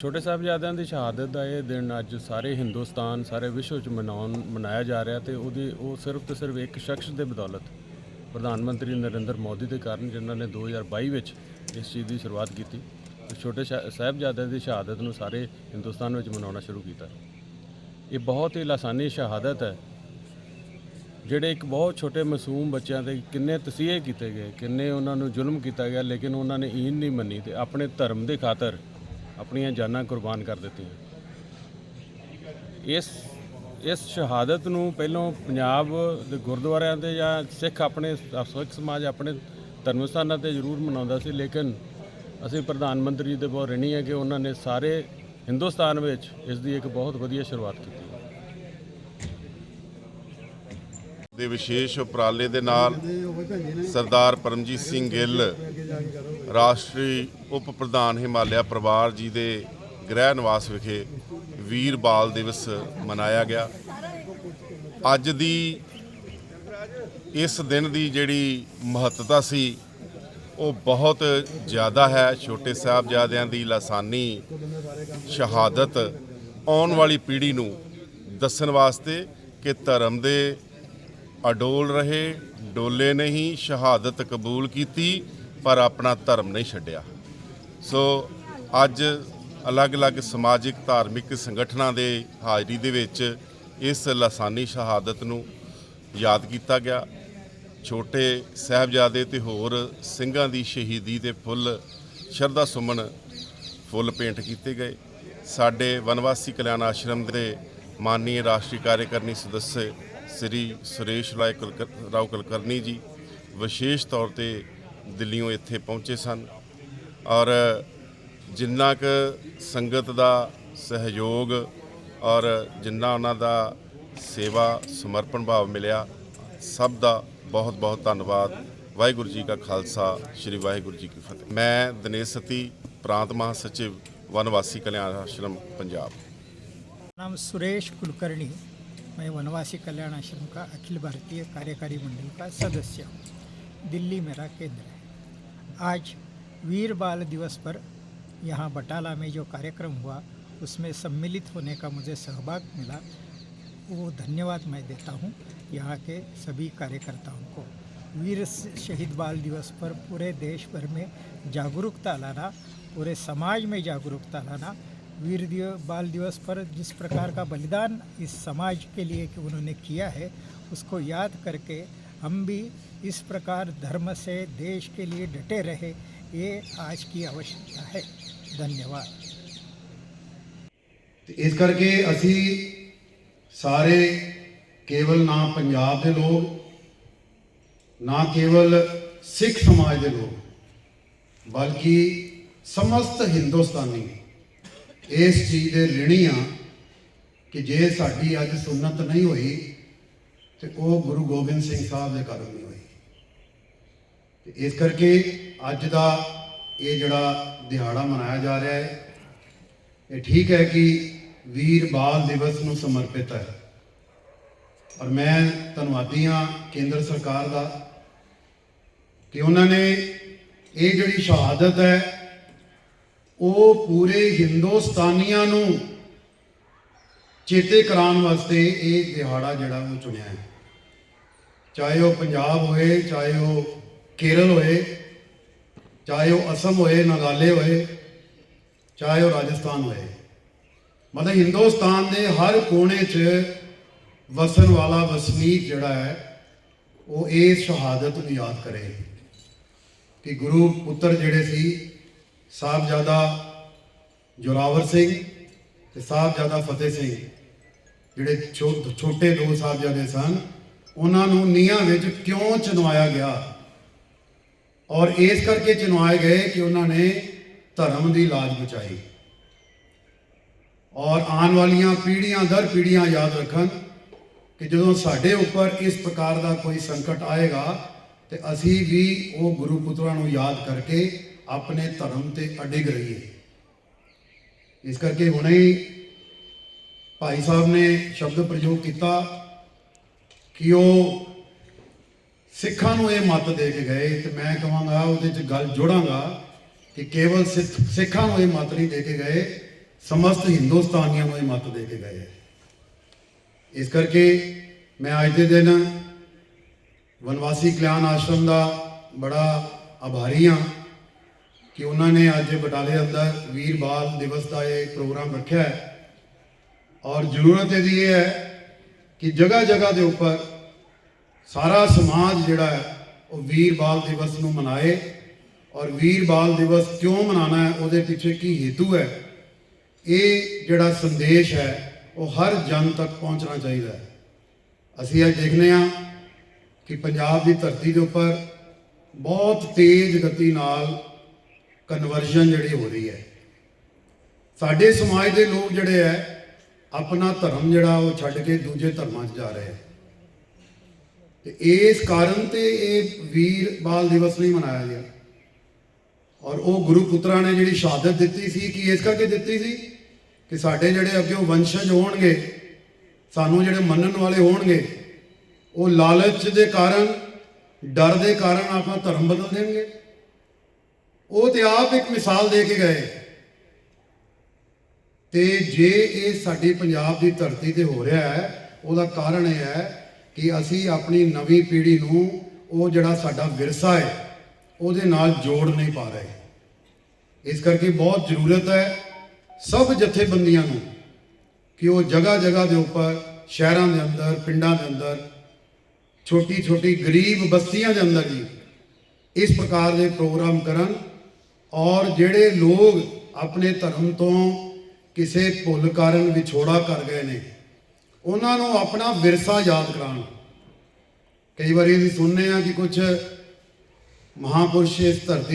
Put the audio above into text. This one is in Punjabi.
ਛੋਟੇ ਸਾਹਿਬਜ਼ਾਦਿਆਂ ਦੀ ਸ਼ਹਾਦਤ ਦਾ ਇਹ ਦਿਨ ਅੱਜ ਸਾਰੇ ਹਿੰਦੁਸਤਾਨ, ਸਾਰੇ ਵਿਸ਼ਵ 'ਚ ਮਨਾਉਣ, ਮਨਾਇਆ ਜਾ ਰਿਹਾ ਤੇ ਉਹਦੀ, ਉਹ ਸਿਰਫ ਤੇ ਸਿਰਫ ਇੱਕ ਸ਼ਖਸ ਦੇ ਬਦੌਲਤ ਪ੍ਰਧਾਨ ਮੰਤਰੀ ਨਰਿੰਦਰ ਮੋਦੀ ਦੇ ਕਾਰਨ ਜਿਨ੍ਹਾਂ ਨੇ 2022 ਵਿੱਚ ਇਸ ਚੀਜ਼ ਦੀ ਸ਼ੁਰੂਆਤ ਕੀਤੀ ਤੇ ਛੋਟੇ ਸ਼ਾ- ਸਾਹਿਬਜ਼ਾਦਿਆਂ ਦੀ ਸ਼ਹਾਦਤ ਨੂੰ ਸਾਰੇ ਹਿੰਦੁਸਤਾਨ ਵਿੱਚ ਮਨਾਉਣਾ ਸ਼ੁਰੂ ਕੀਤਾ। ਇਹ ਬਹੁਤ ਹੀ ਲਾਸਾਨੀ ਸ਼ਹਾਦਤ ਹੈ, ਜਿਹੜੇ ਇੱਕ ਬਹੁਤ ਛੋਟੇ ਮਾਸੂਮ ਬੱਚਿਆਂ ਤੇ ਕਿੰਨੇ ਤਸੀਹੇ ਕੀਤੇ ਗਏ, ਕਿੰਨੇ ਉਹਨਾਂ ਨੂੰ ਜ਼ੁਲਮ ਕੀਤਾ ਗਿਆ, ਲੇਕਿਨ ਉਹਨਾਂ ਨੇ ਈਨ ਨਹੀਂ ਮੰਨੀ ਤੇ ਆਪਣੇ ਧਰਮ ਦੇ ਖਾਤਰ ਆਪਣੀਆਂ ਜਾਨਾਂ ਕੁਰਬਾਨ ਕਰ ਦਿੱਤੀਆਂ। ਇਸ ਇਸ ਸ਼ਹਾਦਤ ਨੂੰ ਪਹਿਲਾਂ ਪੰਜਾਬ ਦੇ ਗੁਰਦੁਆਰਿਆਂ ਤੇ ਜਾਂ ਸਿੱਖ ਆਪਣੇ ਸਿੱਖ ਸਮਾਜ ਆਪਣੇ ਧਰਮ ਸਥਾਨਾਂ ਤੇ ਜ਼ਰੂਰ ਮਨਾਉਂਦਾ ਸੀ, ਲੇਕਿਨ ਅਸੀਂ ਪ੍ਰਧਾਨ ਮੰਤਰੀ ਦੇ ਬਹੁਤ ਰਿਣੀ ਹੈ ਕਿ ਉਹਨਾਂ ਨੇ ਸਾਰੇ ਹਿੰਦੁਸਤਾਨ ਵਿੱਚ ਇਸ ਦੀ ਇੱਕ ਬਹੁਤ ਵਧੀਆ ਸ਼ੁਰੂਆਤ ਕੀਤੀ। ਦੇ ਵਿਸ਼ੇਸ਼ ਉਪਰਾਲੇ ਦੇ ਨਾਲ ਸਰਦਾਰ ਪਰਮਜੀਤ ਸਿੰਘ ਗਿੱਲ ਰਾਸ਼ਟਰੀ ਉਪ ਪ੍ਰਧਾਨ ਹਿਮਾਲਿਆ ਪਰਿਵਾਰ ਜੀ ਦੇ ਗ੍ਰਹਿ ਨਿਵਾਸ ਵਿਖੇ ਵੀਰ ਬਾਲ ਦਿਵਸ ਮਨਾਇਆ ਗਿਆ। ਅੱਜ ਦੀ ਇਸ ਦਿਨ ਦੀ ਜਿਹੜੀ ਮਹੱਤਤਾ ਸੀ, ਉਹ ਬਹੁਤ ਜ਼ਿਆਦਾ ਹੈ। ਛੋਟੇ ਸਾਹਿਬਜ਼ਾਦਿਆਂ ਦੀ ਲਾਸਾਨੀ ਸ਼ਹਾਦਤ ਆਉਣ ਵਾਲੀ ਪੀੜ੍ਹੀ ਨੂੰ ਦੱਸਣ ਵਾਸਤੇ ਕਿ ਧਰਮ ਦੇ ਅਡੋਲ ਰਹੇ, ਡੋਲੇ ਨਹੀਂ, ਸ਼ਹਾਦਤ ਕਬੂਲ ਕੀਤੀ। ਪਰ ਆਪਣਾ ਧਰਮ ਨਹੀਂ ਛੱਡਿਆ। ਸੋ ਅੱਜ ਅਲੱਗ-ਅਲੱਗ ਸਮਾਜਿਕ, ਧਾਰਮਿਕ ਸੰਗਠਨਾਂ ਦੇ ਹਾਜ਼ਰੀ ਦੇ ਵਿੱਚ ਇਸ ਲਾਸਾਨੀ ਸ਼ਹਾਦਤ ਨੂੰ ਯਾਦ ਕੀਤਾ ਗਿਆ। ਛੋਟੇ ਸਾਹਿਬਜ਼ਾਦੇ ਤੇ ਹੋਰ ਸਿੰਘਾਂ ਦੀ ਸ਼ਹੀਦੀ ਤੇ ਫੁੱਲ ਸ਼ਰਧਾ ਸੁਮਨ ਫੁੱਲ ਪੇਂਟ ਕੀਤੇ ਗਏ। ਸਾਡੇ ਵਨਵਾਸੀ ਕਲਿਆਣ ਆਸ਼ਰਮ ਦੇ ਮਾਨਨੀय ਰਾਸ਼ਟਰੀ ਕਾਰਜਕਾਰਨੀ ਸਦੱਸ ਸ੍ਰੀ ਸੁਰੇਸ਼ ਰਾਏ ਕੁਲਕਰ- ਰਾਓ ਕੁਲਕਰਨੀ ਜੀ ਵਿਸ਼ੇਸ਼ ਤੌਰ ਤੇ ਦਿੱਲੀੋਂ ਇੱਥੇ ਪਹੁੰਚੇ ਸਨ ਔਰ ਜਿੰਨਾ ਕੁ ਸੰਗਤ ਦਾ ਸਹਿਯੋਗ ਔਰ ਜਿੰਨਾ ਉਹਨਾਂ ਦਾ ਸੇਵਾ ਸਮਰਪਣ ਭਾਵ ਮਿਲਿਆ ਸਭ ਦਾ ਬਹੁਤ ਬਹੁਤ ਧੰਨਵਾਦ ਵਾਹਿਗੁਰੂ ਜੀ ਕਾ ਖਾਲਸਾ ਸ੍ਰੀ ਵਾਹਿਗੁਰੂ ਜੀ ਕੀ ਫਤਿਹ ਮੈਂ ਦਿਨੇਸ਼ ਸਤੀ ਪ੍ਰਾਂਤ ਮਹਾਸਚਿਵ ਵਨਵਾਸੀ ਕਲਿਆਣ ਆਸ਼ਰਮ ਪੰਜਾਬ नाम सुरेश कुलकर्णी मैं वनवासी कल्याण आश्रम का अखिल भारतीय कार्यकारी मंडल का सदस्य हूँ दिल्ली मेरा केंद्र है आज वीर बाल दिवस पर यहाँ बटाला में जो कार्यक्रम हुआ, उसमें सम्मिलित होने का मुझे सहभाग मिला। वो धन्यवाद मैं देता हूँ यहाँ के सभी कार्यकर्ताओं को। वीर शहीद बाल दिवस पर पूरे देश भर में जागरूकता लाना, पूरे समाज में जागरूकता लाना, वीर दिव, बाल दिवस पर जिस प्रकार का बलिदान इस समाज के लिए कि उन्होंने किया है, उसको याद करके हम भी इस प्रकार धर्म से देश के लिए डटे रहे ये आज की आवश्यकता है धन्यवाद ਤੇ ਇਸ ਕਰਕੇ ਅਸੀਂ ਸਾਰੇ ਕੇਵਲ ਨਾ ਪੰਜਾਬ ਦੇ ਲੋਕ ਨਾ ਕੇਵਲ ਸਿੱਖ ਸਮਾਜ ਦੇ ਲੋਕ ਬਲਕਿ ਸਮਸਤ ਹਿੰਦੁਸਤਾਨੀ ਇਸ ਚੀਜ਼ ਦੇ ਰਿਣੀ ਆ ਕਿ ਜੇ ਸਾਡੀ ਅੱਜ ਸੁਨਨਤ ਨਹੀਂ ਹੋਈ ਤੇ ਉਹ ਗੁਰੂ ਗੋਬਿੰਦ ਸਿੰਘ ਸਾਹਿਬ ਦੇ ਕਾਰਨ ਨਹੀਂ ਹੋਈ। ਤੇ ਇਸ ਕਰਕੇ ਅੱਜ ਦਾ ਇਹ ਜਿਹੜਾ ਦਿਹਾੜਾ ਮਨਾਇਆ ਜਾ ਰਿਹਾ ਹੈ, ਇਹ ਠੀਕ ਹੈ ਕਿ ਵੀਰ ਬਾਲ ਦਿਵਸ ਨੂੰ ਸਮਰਪਿਤ ਹੈ। ਔਰ ਮੈਂ ਧੰਨਵਾਦੀ ਹਾਂ ਕੇਂਦਰ ਸਰਕਾਰ ਦਾ ਕਿ ਉਹਨਾਂ ਨੇ ਇਹ ਜਿਹੜੀ ਸ਼ਹਾਦਤ ਹੈ, ਉਹ ਪੂਰੇ ਹਿੰਦੁਸਤਾਨੀਆਂ ਨੂੰ ਚੇਤੇ ਕਰਾਉਣ ਵਾਸਤੇ ਇਹ ਦਿਹਾੜਾ ਜਿਹੜਾ ਉਹ ਚੁਣਿਆ ਹੈ। ਚਾਹੇ ਉਹ ਪੰਜਾਬ ਹੋਏ, ਚਾਹੇ ਉਹ ਕੇਰਲ ਹੋਏ, ਚਾਹੇ ਉਹ ਅਸਮ ਹੋਏ ਨਾਗਾਲੇ ਹੋਏ, ਚਾਹੇ ਉਹ ਰਾਜਸਥਾਨ ਹੋਏ। ਮਤਲਬ ਹਿੰਦੁਸਤਾਨ ਦੇ ਹਰ ਕੋਨੇ 'ਚ ਵਸਣ ਵਾਲਾ ਵਸਨੀਕ ਜਿਹੜਾ ਹੈ, ਉਹ ਇਸ ਸ਼ਹਾਦਤ ਨੂੰ ਯਾਦ ਕਰੇ ਕਿ ਗੁਰੂ ਪੁੱਤਰ ਜਿਹੜੇ ਸੀ, ਸਾਹਿਬਜ਼ਾਦਾ ਜੋਰਾਵਰ ਸਿੰਘ ਤੇ ਸਾਹਿਬਜ਼ਾਦਾ ਫਤਿਹ ਸਿੰਘ ਜਿਹੜੇ ਛੋ- ਛੋਟੇ ਦੋ ਸਾਹਿਬਜ਼ਾਦੇ ਸਨ, ਉਹਨਾਂ ਨੂੰ ਨੀਹਾਂ ਵਿੱਚ ਕਿਉਂ ਚਨਵਾਇਆ ਗਿਆ? ਔਰ ਇਸ ਕਰਕੇ ਚਨਵਾਏ ਗਏ ਕਿ ਉਹਨਾਂ ਨੇ ਧਰਮ ਦੀ ਲਾਜ ਬਚਾਈ। ਔਰ ਆਉਣ ਵਾਲੀਆਂ ਪੀੜ੍ਹੀਆਂ ਦਰ ਪੀੜ੍ਹੀਆਂ ਯਾਦ ਰੱਖਣ ਕਿ ਜਦੋਂ ਸਾਡੇ ਉੱਪਰ ਇਸ ਪ੍ਰਕਾਰ ਦਾ ਕੋਈ ਸੰਕਟ ਆਏਗਾ, ਤੇ ਅਸੀਂ ਵੀ ਉਹ ਗੁਰੂ ਪੁੱਤਰਾਂ ਨੂੰ ਯਾਦ ਕਰਕੇ ਆਪਣੇ ਧਰਮ ਤੇ ਅਡਿਗ ਰਹੀਏ। ਇਸ ਕਰਕੇ ਹੁਣੇ ਹੀ ਭਾਈ ਸਾਹਿਬ ਨੇ ਸ਼ਬਦ ਪ੍ਰਯੋਗ ਕੀਤਾ ਕਿ ਉਹ ਸਿੱਖਾਂ ਨੂੰ ਇਹ ਮੱਤ ਦੇ ਕੇ ਗਏ ਤੇ ਮੈਂ ਕਹਾਂਗਾ, ਉਹਦੇ 'ਚ ਗੱਲ ਜੋੜਾਂਗਾ ਕਿ ਕੇਵਲ ਸਿੱਖ- ਸਿੱਖਾਂ ਨੂੰ ਇਹ ਮੱਤ ਨਹੀਂ ਦੇ ਕੇ ਗਏ, ਸਮਸਤ ਹਿੰਦੁਸਤਾਨੀਆਂ ਨੂੰ ਇਹ ਮੱਤ ਦੇ ਕੇ ਗਏ। ਇਸ ਕਰਕੇ ਮੈਂ ਅੱਜ ਦੇ ਦਿਨ ਵਨਵਾਸੀ ਕਲਿਆਣ ਆਸ਼ਰਮ ਦਾ ਬੜਾ ਆਭਾਰੀ ਹਾਂ ਕਿ ਉਹਨਾਂ ਨੇ ਅੱਜ ਬਟਾਲੇ ਅੰਦਰ ਵੀਰ ਬਾਲ ਦਿਵਸ ਦਾ ਇਹ ਪ੍ਰੋਗਰਾਮ ਰੱਖਿਆ ਹੈ। ਔਰ ਜ਼ਰੂਰਤ ਇਹਦੀ ਇਹ ਹੈ ਕਿ ਜਗ੍ਹਾ ਜਗ੍ਹਾ ਦੇ ਉੱਪਰ ਸਾਰਾ ਸਮਾਜ ਜਿਹੜਾ ਹੈ, ਉਹ ਵੀਰ ਬਾਲ ਦਿਵਸ ਨੂੰ ਮਨਾਏ। ਔਰ ਵੀਰ ਬਾਲ ਦਿਵਸ ਕਿਉਂ ਮਨਾਉਣਾ ਹੈ, ਉਹਦੇ ਪਿੱਛੇ ਕੀ ਹੇਤੂ ਹੈ, ਇਹ ਜਿਹੜਾ ਸੰਦੇਸ਼ ਹੈ, ਉਹ ਹਰ ਜਨ ਤੱਕ ਪਹੁੰਚਣਾ ਚਾਹੀਦਾ ਹੈ। ਅਸੀਂ ਇਹ ਦੇਖਦੇ ਹਾਂ ਕਿ ਪੰਜਾਬ ਦੀ ਧਰਤੀ ਦੇ ਉੱਪਰ ਬਹੁਤ ਤੇਜ਼ ਗਤੀ ਨਾਲ ਕਨਵਰਜਨ ਜਿਹੜੀ ਹੋ ਰਹੀ ਹੈ। ਸਾਡੇ ਸਮਾਜ ਦੇ ਲੋਕ ਜਿਹੜੇ ਹੈ ਆਪਣਾ ਧਰਮ ਜਿਹੜਾ ਉਹ ਛੱਡ ਕੇ ਦੂਜੇ ਧਰਮਾਂ 'ਚ ਜਾ ਰਹੇ ਹੈ। ਤੇ ਇਸ ਕਾਰਨ ਤੇ ਇਹ ਵੀਰ ਬਾਲ ਦਿਵਸ ਨਹੀਂ ਮਨਾਇਆ ਗਿਆ। ਔਰ ਉਹ ਗੁਰੂ ਪੁੱਤਰਾਂ ਨੇ ਜਿਹੜੀ ਸ਼ਹਾਦਤ ਦਿੱਤੀ ਸੀ, ਕਿ ਇਸ ਕਰਕੇ ਦਿੱਤੀ ਸੀ? ਕਿ ਸਾਡੇ ਜਿਹੜੇ ਅੱਗੇ ਵੰਸ਼ਜ ਹੋਣਗੇ, ਸਾਨੂੰ ਜਿਹੜੇ ਮੰਨਣ ਵਾਲੇ ਹੋਣਗੇ, ਉਹ ਲਾਲਚ ਦੇ ਕਾਰਨ, ਡਰ ਦੇ ਕਾਰਨ ਆਪਣਾ ਧਰਮ ਬਦਲ ਦੇਣਗੇ। ਉਹ ਤੇ ਆਪ ਇੱਕ ਮਿਸਾਲ ਦੇ ਕੇ ਗਏ। ਤੇ ਜੇ ਇਹ ਸਾਡੀ ਪੰਜਾਬ ਦੀ ਧਰਤੀ ਤੇ ਹੋ ਰਿਹਾ ਹੈ, ਉਹਦਾ ਕਾਰਨ ਇਹ ਹੈ ਕਿ ਅਸੀਂ ਆਪਣੀ ਨਵੀਂ ਪੀੜ੍ਹੀ ਨੂੰ ਉਹ ਜਿਹੜਾ ਸਾਡਾ ਵਿਰਸਾ ਹੈ, ਉਹਦੇ ਨਾਲ ਜੋੜ ਨਹੀਂ ਪਾ ਰਹੇ। ਇਸ ਕਰਕੇ ਬਹੁਤ ਜ਼ਰੂਰਤ ਹੈ ਸਭ ਜਥੇਬੰਦੀਆਂ ਨੂੰ ਕਿ ਉਹ ਜਗ੍ਹਾ ਜਗ੍ਹਾ ਦੇ ਉੱਪਰ, ਸ਼ਹਿਰਾਂ ਦੇ ਅੰਦਰ, ਪਿੰਡਾਂ ਦੇ ਅੰਦਰ ਛੋਟੀ ਛੋਟੀ ਗਰੀਬ ਬਸਤੀਆਂ ਦੇ ਅੰਦਰ ਜੀ, ਇਸ ਪ੍ਰਕਾਰ ਦੇ ਪ੍ਰੋਗਰਾਮ ਕਰਨ ਔਰ ਜਿਹੜੇ ਲੋਕ ਆਪਣੇ ਧਰਮ ਤੋਂ ਕਿਸੇ ਭੁੱਲ ਕਾਰਨ ਵਿਛੋੜਾ ਕਰ ਗਏ ਨੇ। ਉਹਨਾਂ ਨੂੰ ਆਪਣਾ ਵਿਰਸਾ ਯਾਦ ਕਰਾਉਣ। ਕਈ ਵਾਰੀ ਅਸੀਂ ਸੁਣਨੇ ਆ ਕਿ ਕੁਝ ਮਹਾਪੁਰਸ਼ ਇਸ ਧਰਤੀ